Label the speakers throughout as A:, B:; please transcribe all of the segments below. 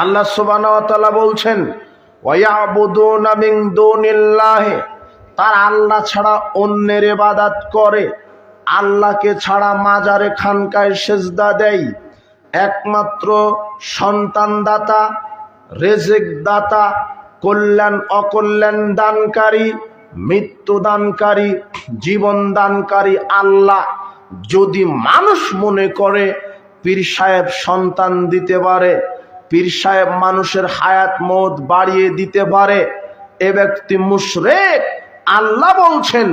A: আল্লাহ সুবাহ বলছেন তার আল্লাহ ছাড়া অন্যের ইবাদত করে। আল্লাহকে ছাড়া মাজারে, খানকায় সেজদা দেয়। একমাত্র সন্তান দাতা রেজেক দাতা কল্যাণ অকল্যাণ দানকারী মৃত্যু দানকারী জীবন দানকারী আল্লাহ। যদি মানুষ মনে করে, পীর সাহেব সন্তান দিতে পারে পীর সাহেব মানুষের হায়াত মত বাড়িয়ে দিতে পারে। এ ব্যক্তি মুশরেক। আল্লাহ বলছেন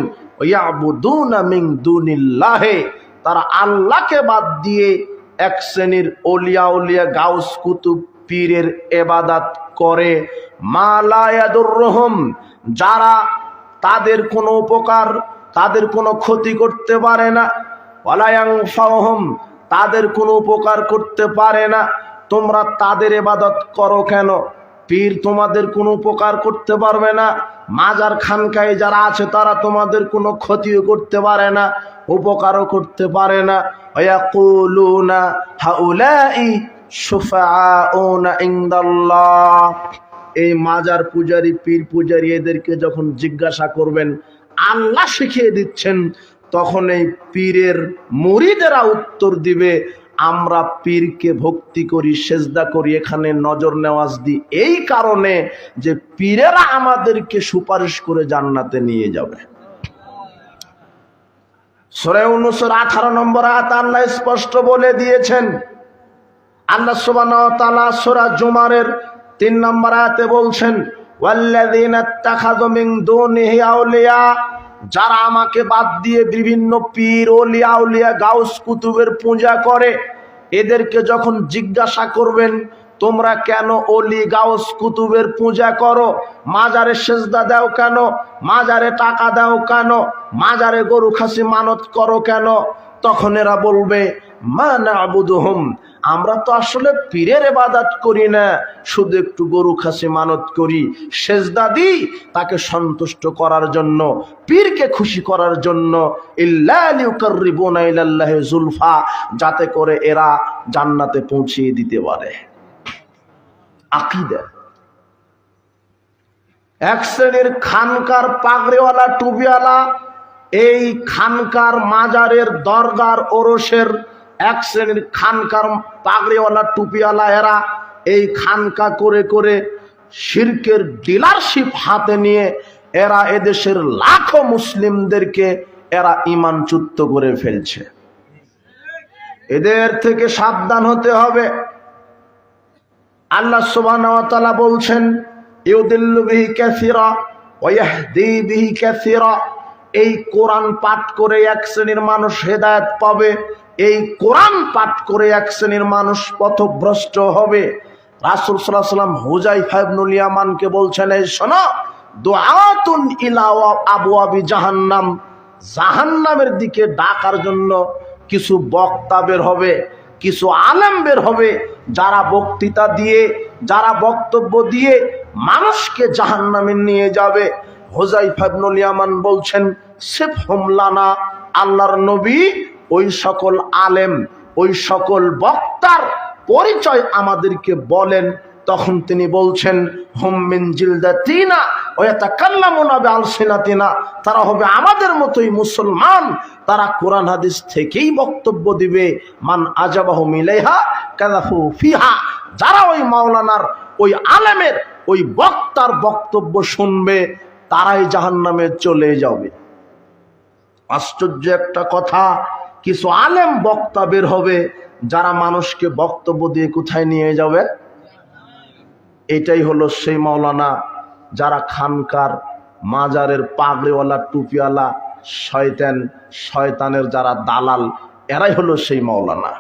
A: তারা আল্লাহকে বাদ দিয়ে এক শ্রেণির ওলিয়া উলিয়া গাউস কুতুব পীরের এবাদাত করে। মালায়াদুর রহম যারা তাদের কোনো উপকার, তাদের কোনো ক্ষতি করতে পারে না। তাদের কোনো উপকার করতে পারে না। তোমরা তাদের এবাদত করো কেন? পীর তোমাদের কোনো উপকার করতে পারবে না। মাজার খানকায় যারা আছে, তারা তোমাদের কোনো ক্ষতিও করতে পারে না, উপকারও করতে পারে না। ওয়াকুলুনা হাউলাই শুফাউনা ইনদাল্লাহ। এই মাজার পূজারি, পীর পূজারি এদেরকে যখন জিজ্ঞাসা করবেন, আল্লাহ শিখিয়ে দিচ্ছেন, তখন এই পীরের মুরিদেরা উত্তর দিবে আমরা পীরকে ভক্তি করি, সেজদা করি, এখানে নজর নেওয়াজ দিই। এই কারণে যে পীরেরা আমাদেরকে সুপারিশ করে জান্নাতে নিয়ে যাবে। সরে উনিশশো আঠারো নম্বর আয়াত আল্লাহ স্পষ্ট বলে দিয়েছেন। আল্লাহ সুবাহ সোরা জুমারের তিন নম্বর আয়াতে বলছেন, ওয়াল্লাযীনা ইত্তাখাযু মিন দুনিহি আউলিয়া। যারা আমাকে বাদ দিয়ে বিভিন্ন পীর, ওলিয়া, উলিয়া, গাউস কুতুবের পূজা করে, এদেরকে যখন জিজ্ঞাসা করবেন, তোমরা কেন অলি গাউস কুতুবের পূজা করো? মাজারে সেজদা দাও কেন? মাজারে টাকা দাও কেন? মাজারে গরু খাসি মানত করো কেন? তখন এরা বলবে, মা না আবুদুহুম আমরা তো আসলে পীরের এবাদাত করি না, শুধু একটু গরু খাসি মানত করি। সেজদা দিই তাকে সন্তুষ্ট করার জন্য, পীরকে খুশি করার জন্য। জুলফা, যাতে করে এরা জান্নাতে পৌঁছিয়ে দিতে পারে। আকিদা। এক শ্রেণির খানকার পাগড়িওয়ালা টুবিওয়ালা এই খানকার মাজারের দরগার ওরসের এক শ্রেণির খানকার পাগড়িওয়ালা, টুপিওয়ালা এরা এই খানকা করে করে শির্কের ডিলারশিপ হাতে নিয়ে এরা এদেশের লাখো মুসলিমদেরকে এরা ইমানচ্যুত করে ফেলছে। এদের থেকে সাবধান হতে হবে। আল্লাহ সুবহানাহু বলছেন এই কোরআন পাঠ করে এক শ্রেণির মানুষ হেদায়ত পাবে। এই কোরআন পাঠ করে এক শ্রেণির মানুষ পথভ্রষ্ট হবে। রাসূল সাল্লাম হুজাই ফাইবনুল ইয়ামানকে বলছেন, এই শোনো, দুআতুন ইলা আবওয়াবি জাহান্নাম। জাহান্নামের দিকে ডাকার জন্য কিছু বক্তা বের হবে, কিছু আলেম বের হবে। যারা বক্তৃতা দিয়ে, যারা বক্তব্য দিয়ে মানুষকে জাহান্নামে নিয়ে যাবে। হোজাই ফাবনুল ইয়ামান বলছেন সেফ হোমলানা আল্লাহর নবী ওই সকল আলেম, ওই সকল বক্তার পরিচয় আমাদেরকে বলেন। তখন তিনি বলছেন হোমিন জিলদাতিনা ওয়াতা কাল্লামুনা আলসিনাতিনা তারা হবে আমাদের মতোই মুসলমান। তারা কোরআন হাদিস থেকেই বক্তব্য দিবে। মান আজাবাহু মিলাইহা কাদাফু ফিহা, যারা ওই মাওলানার, ওই আলেমের, ওই বক্তার বক্তব্য শুনবে, তারাই জাহান্নামে চলে যাবে। আশ্চর্য একটা কথা কিছু আলেম বক্তা বের হবে, যারা মানুষকে বক্তব্য দিয়ে কোথায় নিয়ে যাবে? এটাই হলো সেই মাওলানা যারা খানকার মাজারের পাগড়িওয়ালা, টুপিওয়ালা, শয়তান, শয়তানের যারা দালাল, এরাই হলো সেই মাওলানা।